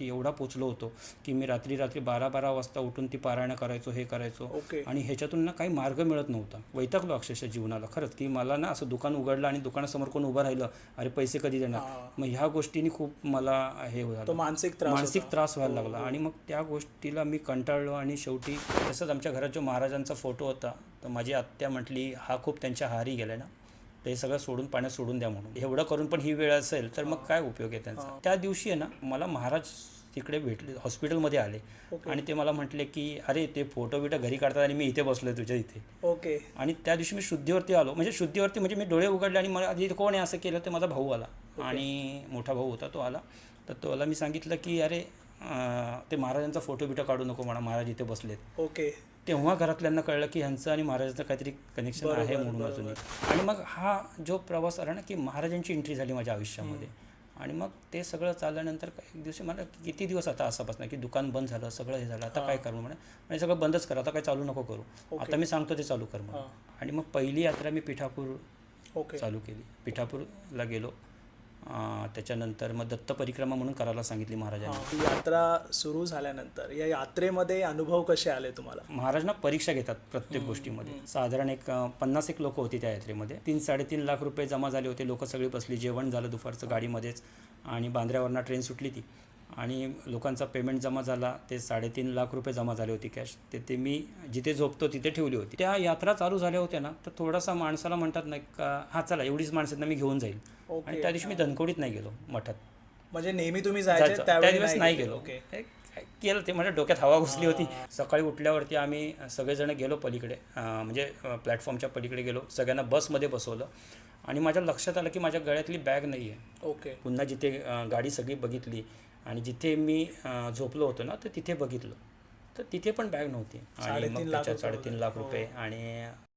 ती एवढा पोचलो होतो की मी रात्री रात्री बारा बारा वाजता उठून ती पारायण करायचो हे करायचो. ओके. आणि ह्याच्यातून ना काही मार्ग मिळत नव्हता. वैतागलो अक्षरशः जीवनाला. खरंच की मला ना असं दुकान उघडलं आणि दुकानासमोर कोण उभं राहिलं अरे पैसे कधी देणार? हा. मग ह्या गोष्टींनी खूप मला हे झालं. मानसिक त्रास मानसिक. त्रास व्हायला लागला. आणि मग त्या गोष्टीला मी कंटाळलो आणि शेवटी तसंच आमच्या घरात जो महाराजांचा फोटो होता तर माझी आत्या म्हटली हा खूप त्यांच्या हारी गेलाय ना. ते सगळं सोडून पाण्यात सोडून द्या म्हणून. एवढं करून पण ही वेळ असेल तर मग काय उपयोग आहे त्यांचा? त्या दिवशी आहे ना मला महाराज तिकडे भेटले हॉस्पिटलमध्ये आले. आणि ते मला म्हटले की अरे ते फोटो बिटो घरी काढतात आणि मी इथे बसलोय तुझ्या इथे. ओके. आणि त्या दिवशी मी शुद्धीवरती आलो. म्हणजे शुद्धीवरती म्हणजे मी डोळे उघडले आणि मला आधी कोण आहे असं केलं ते माझा भाऊ आला. आणि मोठा भाऊ होता तो आला. तर त्याला मी सांगितलं की अरे ते महाराजांचा फोटो बिटो काढू नको म्हणा महाराज इथे बसलेत. ओके. तेव्हा घरातल्यांना कळलं की ह्यांचं आणि महाराजांचं काहीतरी कनेक्शन आहे म्हणून. अजूनही आणि मग हा जो प्रवास आला ना की महाराजांची एंट्री झाली माझ्या आयुष्यामध्ये. आणि मग ते सगळं चालल्यानंतर एक दिवशी मला किती दिवस आता असं बसणार की दुकान बंद झालं सगळं हे झालं आता काय करू म्हणे. म्हणजे सगळं बंदच कर आता काय चालू नको करू. आता मी सांगतो ते चालू कर म्हणून. आणि मग पहिली यात्रा मी पिठापूर ओके. चालू केली. पिठापूरला गेलो. त्याच्यानंतर मग दत्त परिक्रमा म्हणून करायला सांगितली महाराजांनी. हा. यात्रा सुरू झाल्यानंतर या यात्रेमध्ये अनुभव कसे आले तुम्हाला? महाराज ना परीक्षा घेतात प्रत्येक गोष्टीमध्ये. साधारण एक पन्नास एक लोक होती त्या यात्रेमध्ये. तीन साडेतीन लाख रुपये जमा झाले होते. लोक सगळी बसली. जेवण झालं दुपारचं गाडीमध्येच. आणि बांद्र्यावरनं ट्रेन सुटली ती. आणि लोकांचा पेमेंट जमा झाला ते साडेतीन लाख रुपये जमा झाले होते कॅश ते ते मी जिथे झोपतो तिथे ठेवली होती. त्या यात्रा चालू झाल्या होत्या ना तर थोडासा माणसाला म्हणतात ना का हा चला एवढीच माणसं आहेत ना मी घेऊन जाईल. आणि त्या दिवशी मी धनकोडीत नाही गेलो मठात. म्हणजे नेहमी तुम्ही जायचे. त्या दिवस नाही गेलो. केलं ते माझ्या डोक्यात हवा घुसली होती. सकाळी उठल्यावरती आम्ही सगळेजण गेलो पलीकडे म्हणजे प्लॅटफॉर्मच्या पलीकडे गेलो. सगळ्यांना बसमध्ये बसवलं. आणि माझ्या लक्षात आलं की माझ्या गळ्यातली बॅग नाही आहे ओके. पुन्हा जिथे गाडी सगळी बघितली आणि जिथे मी झोपलो होतो ना तर तिथे बघितलं. तर तिथे पण बॅग नव्हती. आणि साडेतीन मग लाख त्याच्यात साडेतीन. लाख हो. रुपये आणि